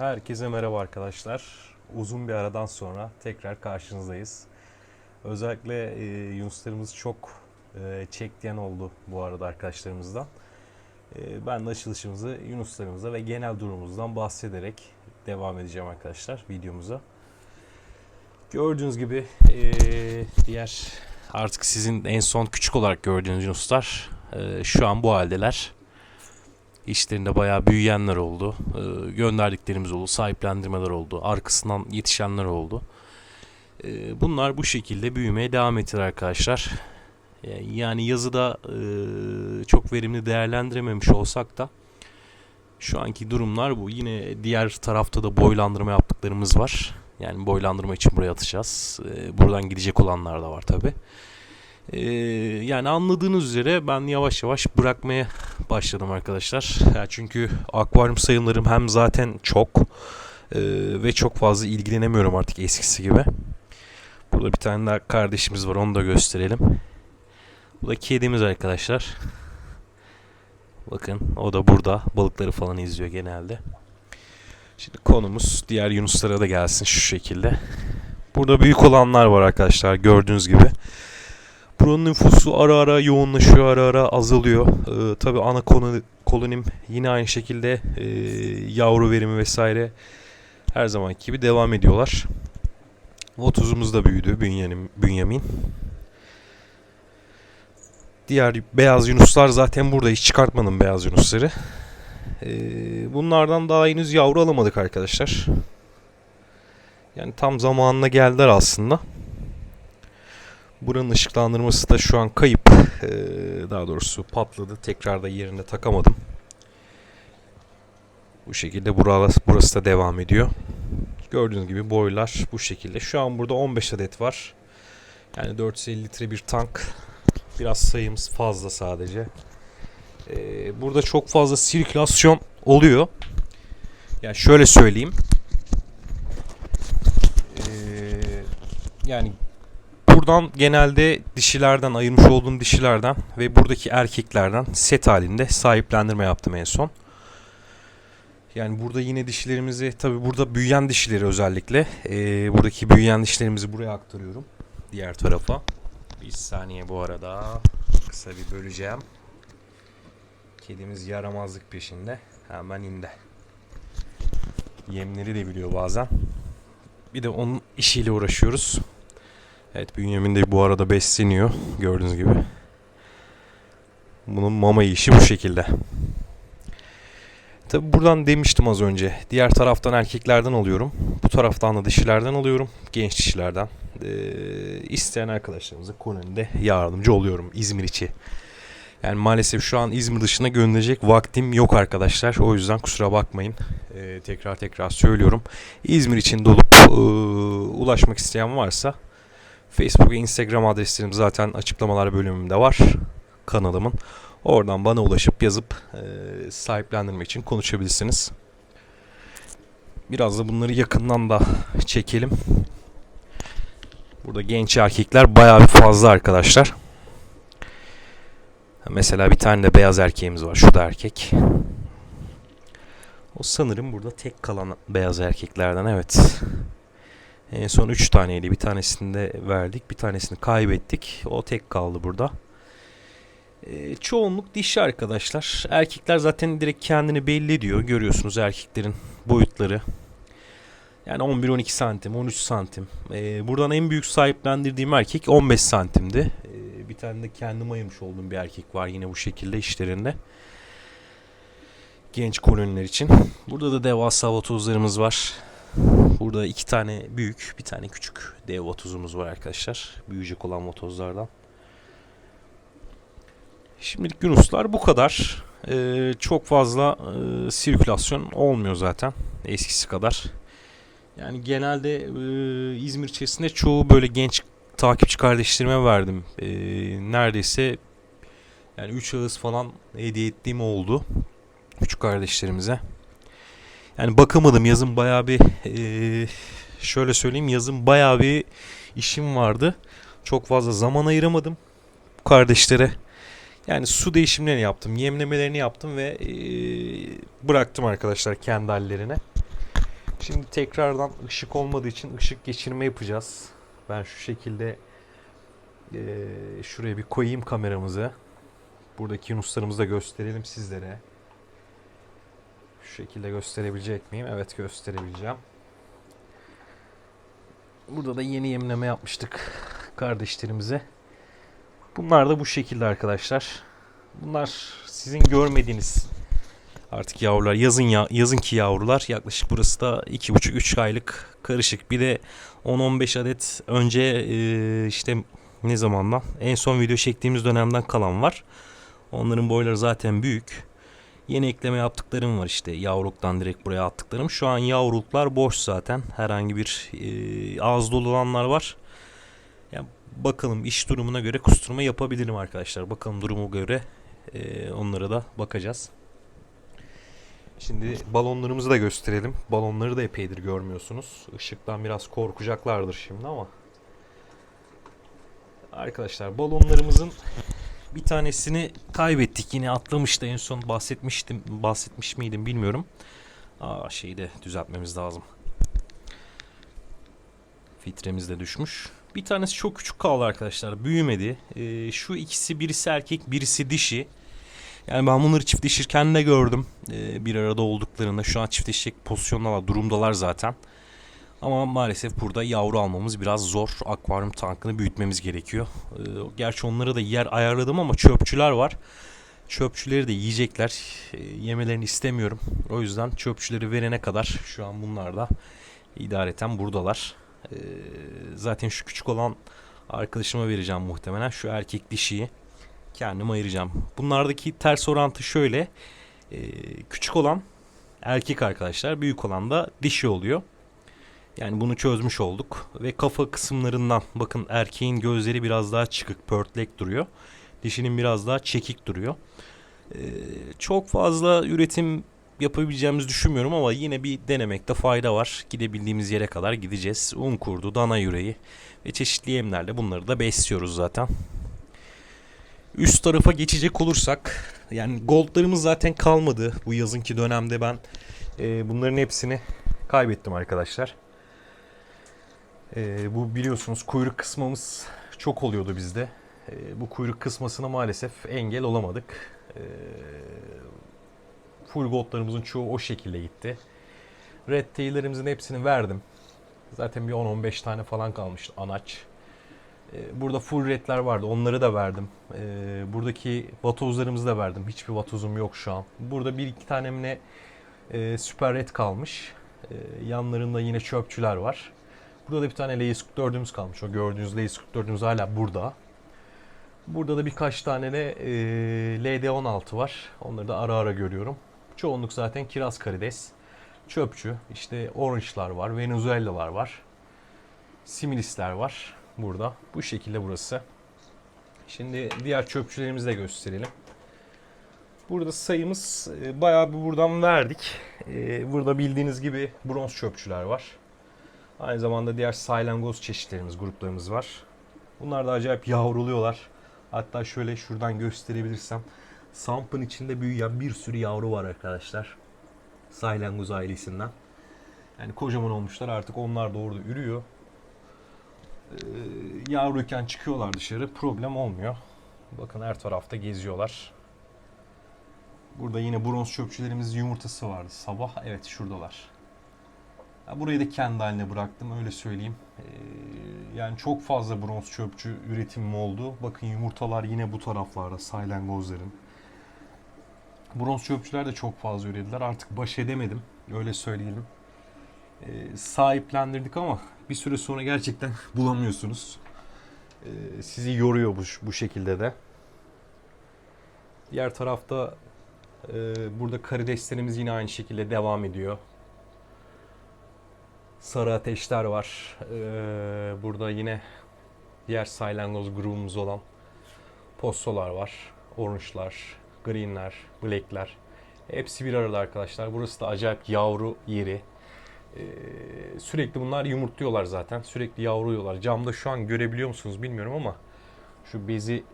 Herkese merhaba arkadaşlar. Uzun bir aradan sonra tekrar karşınızdayız. Özellikle e, Yunuslarımız çok e, çekleyen oldu bu arada arkadaşlarımızdan. E, ben de açılışımızı Yunuslarımıza ve genel durumumuzdan bahsederek devam edeceğim arkadaşlar videomuza. Gördüğünüz gibi e, diğer artık sizin en son küçük olarak gördüğünüz Yunuslar e, şu an bu haldeler. İşlerinde bayağı büyüyenler oldu. Ee, gönderdiklerimiz oldu. Sahiplendirmeler oldu. Arkasından yetişenler oldu. Ee, bunlar bu şekilde büyümeye devam ettiler arkadaşlar. Ee, Yani yazıda e, çok verimli değerlendirememiş olsak da şu anki durumlar bu. Yine diğer tarafta da boylandırma yaptıklarımız var. Yani boylandırma için buraya atacağız. Buradan gidecek olanlar da var tabi. Yani anladığınız üzere ben yavaş yavaş bırakmaya başladım arkadaşlar. Ya çünkü akvaryum sayımlarım hem zaten çok e, ve çok fazla ilgilenemiyorum artık eskisi gibi. Burada bir tane daha kardeşimiz var onu da gösterelim. Bu da kedimiz arkadaşlar. Bakın o da burada balıkları falan izliyor genelde. Şimdi konumuz diğer yunuslara da gelsin şu şekilde. Burada büyük olanlar var arkadaşlar gördüğünüz gibi. Buranın nüfusu ara ara yoğunlaşıyor, ara ara azalıyor. Ee, tabii ana konu, kolonim yine aynı şekilde e, yavru verimi vesaire her zamanki gibi devam ediyorlar. Votuzumuz da büyüdü, Bünyamin. Bünyamin. Diğer beyaz yunuslar zaten burada hiç çıkartmadım beyaz yunusları. Ee, bunlardan daha henüz yavru alamadık arkadaşlar. Yani tam zamanına geldiler aslında. Buranın ışıklandırması da şu an kayıp. Ee, daha doğrusu patladı. Tekrar da yerine takamadım. Bu şekilde burası, burası da devam ediyor. Gördüğünüz gibi boylar bu şekilde. Şu an burada 15 adet var. Yani 450 litre bir tank. Biraz sayımız fazla sadece. Ee, burada çok fazla sirkülasyon oluyor. Yani şöyle söyleyeyim. Ee, yani buradan genelde dişilerden ayırmış olduğum dişilerden ve buradaki erkeklerden set halinde sahiplendirme yaptım en son. Yani burada yine dişilerimizi tabi burada büyüyen dişileri özellikle eee, buradaki büyüyen dişilerimizi buraya aktarıyorum diğer tarafa. Bir saniye bu arada kısa bir böleceğim. Kedimiz yaramazlık peşinde hemen indi. Yemleri de biliyor bazen. Bir de onun işiyle uğraşıyoruz. Evet Bünyamin de bu arada besleniyor gördüğünüz gibi. Bunun mama işi bu şekilde. Tabi buradan demiştim az önce. Diğer taraftan erkeklerden alıyorum. Bu taraftan da dişilerden alıyorum. Genç dişilerden. Ee, isteyen arkadaşlarımıza konumda yardımcı oluyorum İzmir içi. Yani maalesef şu an İzmir dışına gönderecek vaktim yok arkadaşlar. O yüzden kusura bakmayın. Ee, tekrar tekrar söylüyorum. İzmir için dolup e, ulaşmak isteyen varsa Facebook ve Instagram adreslerim zaten açıklamalar bölümünde var kanalımın. Oradan bana ulaşıp yazıp e, sahiplendirmek için konuşabilirsiniz. Biraz da bunları yakından da çekelim. Burada genç erkekler bayağı bir fazla arkadaşlar. Mesela bir tane de beyaz erkeğimiz var. Şu da erkek. O sanırım burada tek kalan beyaz erkeklerden evet. En son 3 taneydi. Bir tanesini de verdik. Bir tanesini kaybettik. O tek kaldı burada. Ee, çoğunluk dişi arkadaşlar. Erkekler zaten direkt kendini belli ediyor. Görüyorsunuz erkeklerin boyutları. Yani 11-12 santim, 13 santim. Ee, buradan en büyük sahiplendirdiğim erkek 15 santimdi. Ee, bir tane de kendim ayırmış olduğum bir erkek var yine bu şekilde işlerinde. Genç koloniler için. Burada da devasa vatozlarımız var. Burada iki tane büyük, bir tane küçük dev vatozumuz var arkadaşlar. Büyüyecek olan vatozlardan. Şimdilik Yunuslar bu kadar. Ee, çok fazla e, sirkülasyon olmuyor zaten eskisi kadar. Yani genelde e, İzmir içerisinde çoğu böyle genç takipçi kardeşlerime verdim. E, neredeyse yani 3 ağız falan hediye ettiğim oldu. Küçük kardeşlerimize. Yani bakamadım yazın bayağı bir e, şöyle söyleyeyim yazın bayağı bir işim vardı. Çok fazla zaman ayıramadım bu kardeşlere. Yani su değişimlerini yaptım, yemlemelerini yaptım ve e, bıraktım arkadaşlar kendi hallerine. Şimdi tekrardan ışık olmadığı için ışık geçirme yapacağız. Ben şu şekilde eee, şuraya bir koyayım kameramızı. Buradaki yunuslarımızı da gösterelim sizlere. Şu şekilde gösterebilecek miyim? Evet gösterebileceğim. Burada da yeni yemleme yapmıştık kardeşlerimize. Bunlar da bu şekilde arkadaşlar. Bunlar sizin görmediğiniz artık yavrular. Yazın ya yazınki yavrular yaklaşık burası da 2,5-3 aylık karışık. Bir de 10-15 adet önce e, işte ne zamandan en son video çektiğimiz dönemden kalan var. Onların boyları zaten büyük. Yeni ekleme yaptıklarım var işte yavruluktan direkt buraya attıklarım. Şu an yavruluklar boş zaten. Herhangi bir e, ağız dolu olanlar var. Ya bakalım iş durumuna göre kusturma yapabilirim arkadaşlar. Bakalım durumu göre e, onlara da bakacağız. Şimdi balonlarımızı da gösterelim. Balonları da epeydir görmüyorsunuz. Işıktan biraz korkacaklardır şimdi ama. Arkadaşlar balonlarımızın bir tanesini kaybettik. Yine atlamıştı en son bahsetmiştim. Bahsetmiş miydim bilmiyorum. Aa şeyi de düzeltmemiz lazım. Filtremiz de düşmüş. Bir tanesi çok küçük kaldı arkadaşlar. Büyümedi. Ee, şu ikisi birisi erkek birisi dişi. Yani ben bunları çiftleşirken de gördüm. Ee, bir arada olduklarında. Şu an çiftleşecek pozisyondalar, durumdalar zaten. Ama maalesef burada yavru almamız biraz zor. Akvaryum tankını büyütmemiz gerekiyor. Ee, gerçi onlara da yer ayarladım ama çöpçüler var. Çöpçüleri de yiyecekler. Ee, yemelerini istemiyorum. O yüzden çöpçüleri verene kadar şu an bunlar da idareten buradalar. Ee, zaten şu küçük olan arkadaşıma vereceğim muhtemelen. Şu erkek dişiyi kendim ayıracağım. Bunlardaki ters orantı şöyle. Küçük olan erkek arkadaşlar. Büyük olan da dişi oluyor. Yani bunu çözmüş olduk. Ve kafa kısımlarından bakın erkeğin gözleri biraz daha çıkık, pörtlek duruyor. Dişinin biraz daha çekik duruyor. Ee, çok fazla üretim yapabileceğimizi düşünmüyorum ama yine bir denemekte fayda var. Gidebildiğimiz yere kadar gideceğiz. Un kurdu, dana yüreği ve çeşitli yemlerle bunları da besliyoruz zaten. Üst tarafa geçecek olursak yani goldlarımız zaten kalmadı. Bu yazınki dönemde ben e, bunların hepsini kaybettim arkadaşlar. E, bu biliyorsunuz kuyruk kısmamız çok oluyordu bizde. E, bu kuyruk kısmasına maalesef engel olamadık. E, full goldlarımızın çoğu o şekilde gitti. Red tail'lerimizin hepsini verdim. Zaten bir 10-15 tane falan kalmıştı anaç. Burada full redler vardı. Onları da verdim. Buradaki vatozlarımızı da verdim. Hiçbir vatozum yok şu an. Burada bir iki tanemle e, süper red kalmış. Yanlarında yine çöpçüler var. Burada da bir tane Leis 44'ümüz kalmış. O gördüğünüz Leis 44'ümüz hala burada. Burada da birkaç tane de e, LD16 var. Onları da ara ara görüyorum. Çoğunluk zaten kiraz karides. Çöpçü. İşte orange'lar var. Venezuela'lar var. Similisler var burada. Bu şekilde burası. Şimdi diğer çöpçülerimizi de gösterelim. Burada sayımız e, bayağı bir buradan verdik. E, Burada bildiğiniz gibi bronz çöpçüler var. Aynı zamanda diğer saylangoz çeşitlerimiz, gruplarımız var. Bunlar da acayip yavruluyorlar. Hatta şöyle şuradan gösterebilirsem. Sampın içinde büyüyen bir sürü yavru var arkadaşlar. Saylangoz ailesinden. Yani kocaman olmuşlar artık onlar da orada ürüyor. Ee, yavruyken çıkıyorlar dışarı problem olmuyor. Bakın her tarafta geziyorlar. Burada yine bronz çöpçülerimizin yumurtası vardı. Sabah evet şuradalar. Burayı da kendi haline bıraktım öyle söyleyeyim. Ee, yani çok fazla bronz çöpçü üretimim oldu. Bakın yumurtalar yine bu taraflarda saylangozların. Bronz çöpçüler de çok fazla ürediler. Artık baş edemedim. Öyle söyleyelim. Ee, sahiplendirdik ama bir süre sonra gerçekten bulamıyorsunuz. Ee, sizi yoruyor bu, bu şekilde de. Diğer tarafta e, burada karideslerimiz yine aynı şekilde devam ediyor. Sarı ateşler var. Ee, burada yine diğer saylangoz grubumuz olan possolar var. Orange'lar, green'ler, black'ler. Hepsi bir arada arkadaşlar. Burası da acayip yavru yeri. Ee, sürekli bunlar yumurtluyorlar zaten. Sürekli yavruyorlar. Camda şu an görebiliyor musunuz bilmiyorum ama şu bezi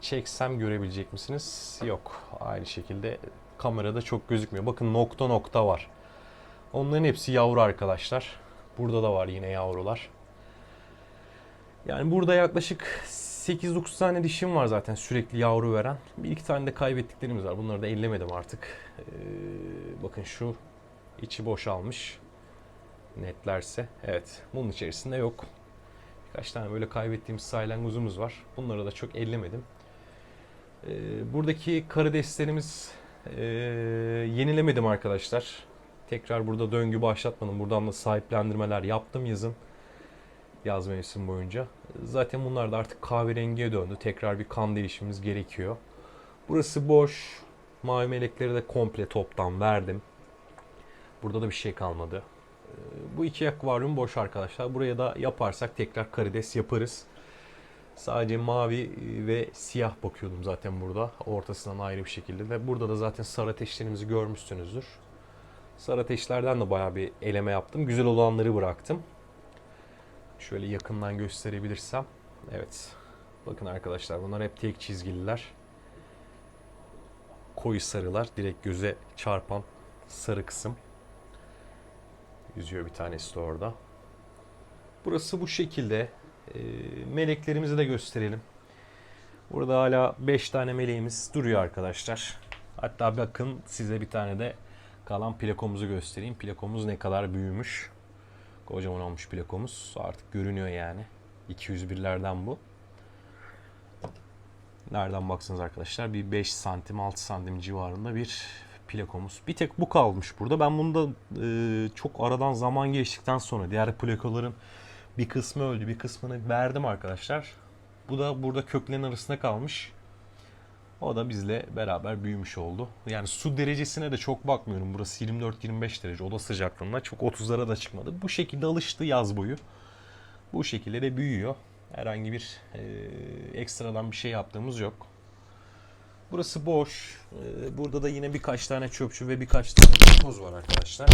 çeksem görebilecek misiniz? Yok. Aynı şekilde kamerada çok gözükmüyor. Bakın nokta nokta var. Onların hepsi yavru arkadaşlar. Burada da var yine yavrular. Yani burada yaklaşık 8-9 tane dişim var zaten sürekli yavru veren. Bir iki tane de kaybettiklerimiz var. Bunları da ellemedim artık. Ee, bakın şu içi boşalmış. Netlerse. Evet. Bunun içerisinde yok. Birkaç tane böyle kaybettiğimiz saylangozumuz var. Bunları da çok ellemedim. Ee, buradaki karideslerimiz ee, yenilemedim arkadaşlar. Tekrar burada döngü başlatmadım. Buradan da sahiplendirmeler yaptım yazın. Yaz mevsim boyunca. Zaten bunlar da artık kahverengiye döndü. Tekrar bir kan değişimimiz gerekiyor. Burası boş. Mavi melekleri de komple toptan verdim. Burada da bir şey kalmadı. Ee, Bu iki akvaryum boş arkadaşlar. Buraya da yaparsak tekrar karides yaparız. Sadece mavi ve siyah bakıyordum zaten burada. Ortasından ayrı bir şekilde. Ve burada da zaten sarı ateşlerimizi görmüşsünüzdür. Sarı ateşlerden de bayağı bir eleme yaptım. Güzel olanları bıraktım. Şöyle yakından gösterebilirsem. Evet. Bakın arkadaşlar bunlar hep tek çizgililer. Koyu sarılar. Direkt göze çarpan sarı kısım. Yüzüyor bir tanesi de orada. Burası bu şekilde. Ee, meleklerimizi de gösterelim. Burada hala 5 tane meleğimiz duruyor arkadaşlar. Hatta bakın size bir tane de kalan plakomuzu göstereyim. Plakomuz ne kadar büyümüş. Kocaman olmuş plakomuz. Artık görünüyor yani. 201'lerden bu. Nereden baksanız arkadaşlar bir 5 santim 6 santim civarında bir plakomuz. Bir tek bu kalmış burada. Ben bunu da e, çok aradan zaman geçtikten sonra diğer plakoların bir kısmı öldü bir kısmını verdim arkadaşlar. Bu da burada köklerin arasında kalmış. O da bizle beraber büyümüş oldu. Yani su derecesine de çok bakmıyorum. Burası 24-25 derece oda sıcaklığında. Çok 30'lara da çıkmadı. Bu şekilde alıştı yaz boyu. Bu şekilde de büyüyor. Herhangi bir e, ekstradan bir şey yaptığımız yok. Burası boş. E, burada da yine birkaç tane çöpçü ve birkaç tane toz var arkadaşlar.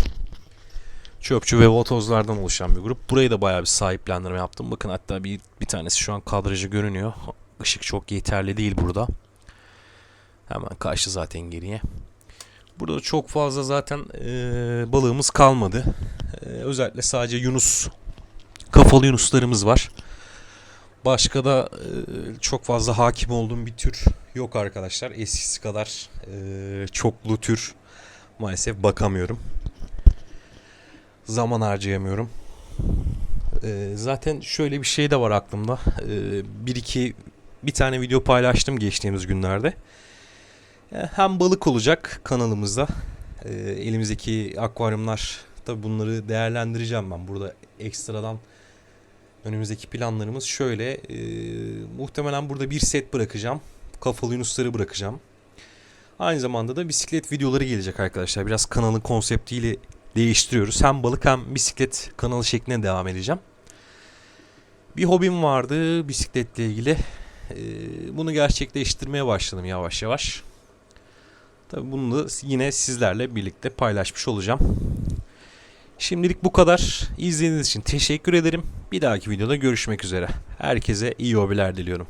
Çöpçü ve vatozlardan oluşan bir grup. Burayı da bayağı bir sahiplendirme yaptım. Bakın hatta bir, bir tanesi şu an kadrajı görünüyor. Işık çok yeterli değil burada. Hemen karşı zaten geriye. Burada çok fazla zaten e, balığımız kalmadı. E, özellikle sadece Yunus, kafalı Yunuslarımız var. Başka da e, çok fazla hakim olduğum bir tür yok arkadaşlar. Eskisi kadar e, çoklu tür maalesef bakamıyorum. Zaman harcayamıyorum. E, zaten şöyle bir şey de var aklımda. E, bir iki bir tane video paylaştım geçtiğimiz günlerde. E, Hem balık olacak kanalımızda. E, elimizdeki akvaryumlar tabi bunları değerlendireceğim ben. Burada ekstradan önümüzdeki planlarımız şöyle. E, muhtemelen burada bir set bırakacağım. Kafalı yunusları bırakacağım. Aynı zamanda da bisiklet videoları gelecek arkadaşlar. Biraz kanalın konseptiyle değiştiriyoruz. Hem balık hem bisiklet kanalı şeklinde devam edeceğim. Bir hobim vardı bisikletle ilgili. Bunu gerçekleştirmeye başladım yavaş yavaş. Tabii bunu da yine sizlerle birlikte paylaşmış olacağım. Şimdilik bu kadar. İzlediğiniz için teşekkür ederim. Bir dahaki videoda görüşmek üzere. Herkese iyi hobiler diliyorum.